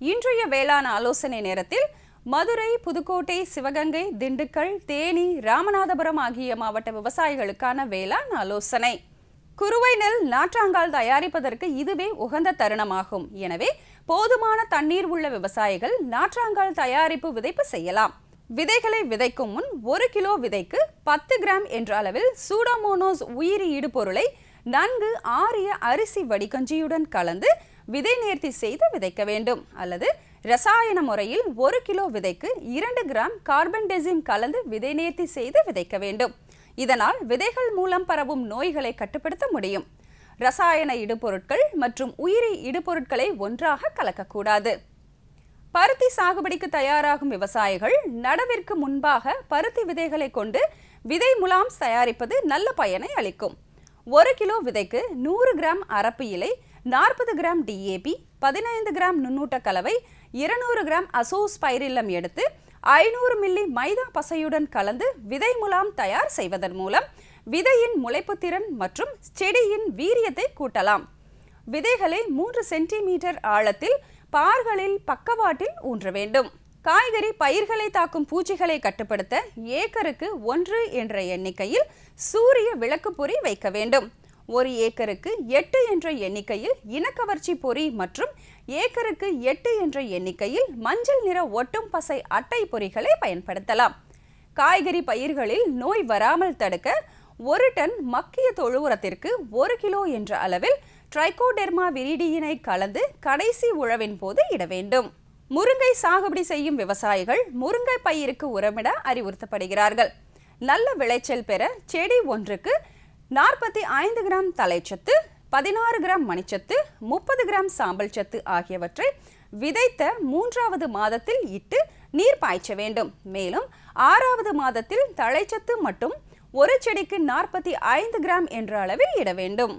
இன்றைய வேளாண் ஆலோசனை நேரத்தில் மதுரை புதுக்கோட்டை சிவகங்கை திண்டுக்கல் தேனி ராமநாதபுரம் ஆகிய மாவட்ட விவசாயிகளுக்கான வேளாண் ஆலோசனை. குறுவை நெல் நாற்றாங்கால் தயாரிப்பதற்கு இதுவே உகந்த தருணமாகும். எனவே போதுமான தண்ணீர் உள்ள விவசாயிகள் நாற்றாங்கால் தயாரிப்பு விதைப்பு செய்யலாம். விதைகளை விதைக்கும் முன் ஒரு கிலோ விதைக்கு பத்து கிராம் என்ற அளவில் சூடோமோனோஸ் உயிரி இடுபொருளை நன்கு ஆறிய அரிசி வடிகஞ்சியுடன் கலந்து விதை நேர்த்தி செய்து விதைக்க வேண்டும். அல்லது ரசாயன முறையில் ஒரு கிலோ விதைக்கு இரண்டு கிராம் கார்பன் டெசிம் கலந்து விதை நேர்த்தி செய்து விதைக்க வேண்டும். இதனால் விதைகள் மூலம் பரவும் நோய்களை கட்டுப்படுத்த முடியும். ரசாயன இடுபொருட்கள் மற்றும் உயிரி இடுபொருட்களை ஒன்றாக கலக்கக்கூடாது. பருத்தி சாகுபடிக்கு தயாராகும் விவசாயிகள் நடவிற்கு முன்பாக பருத்தி விதைகளை கொண்டு விதை முலாம்ஸ் தயாரிப்பது நல்ல பயனை அளிக்கும். ஒரு கிலோ விதைக்கு நூறு கிராம் அரப்பு இலை நாற்பது கிராம் டிஏபி பதினைந்து கிராம் நுண்ணூட்ட கலவை இருநூறு கிராம் அசோஸ் பயிரில்லம் எடுத்து ஐநூறு மில்லி மைதா பசையுடன் கலந்து விதை முலாம் தயார் செய்வதன் மூலம் விதையின் முளைப்புத்திறன் மற்றும் செடியின் வீரியத்தை கூட்டலாம். விதைகளை மூன்று சென்டிமீட்டர் ஆழத்தில் பார்களில் பக்கவாட்டில் ஊன்ற வேண்டும். காய்கறி பயிர்களை தாக்கும் பூச்சிகளை கட்டுப்படுத்த ஏக்கருக்கு ஒன்று என்ற எண்ணிக்கையில் சூரிய விளக்குப்பொறி வைக்க வேண்டும். ஒரு ஏக்கருக்கு எட்டு என்ற எண்ணிக்கையில் இனக்கவர்ச்சி பொறி மற்றும் ஏக்கருக்கு எட்டு என்ற எண்ணிக்கையில் மஞ்சள் நிற ஒட்டும் பசை அட்டை பொறிகளை பயன்படுத்தலாம். காய்கறி பயிர்களில் நோய் வராமல் தடுக்க ஒரு டன் மக்கிய தொழு உரத்திற்கு ஒரு கிலோ என்ற அளவில் ட்ரைகோடெர்மா விரிடியினை கலந்து கடைசி உழவின் போது இட வேண்டும். முருங்கை சாகுபடி செய்யும் விவசாயிகள் முருங்கை பயிருக்கு உரமிட அறிவுறுத்தப்படுகிறார்கள். நல்ல விளைச்சல் பெற செடி ஒன்றுக்கு நாற்பத்தி ஐந்து கிராம் தலைச்சத்து பதினாறு கிராம் மணிச்சத்து முப்பது கிராம் சாம்பல் சத்து ஆகியவற்றை விதைத்த மூன்றாவது மாதத்தில் இட்டு நீர் பாய்ச்ச வேண்டும். மேலும் ஆறாவது மாதத்தில் தழைச்சத்து மட்டும் ஒரு செடிக்கு நாற்பத்தி ஐந்து கிராம் என்ற அளவில் இட வேண்டும்.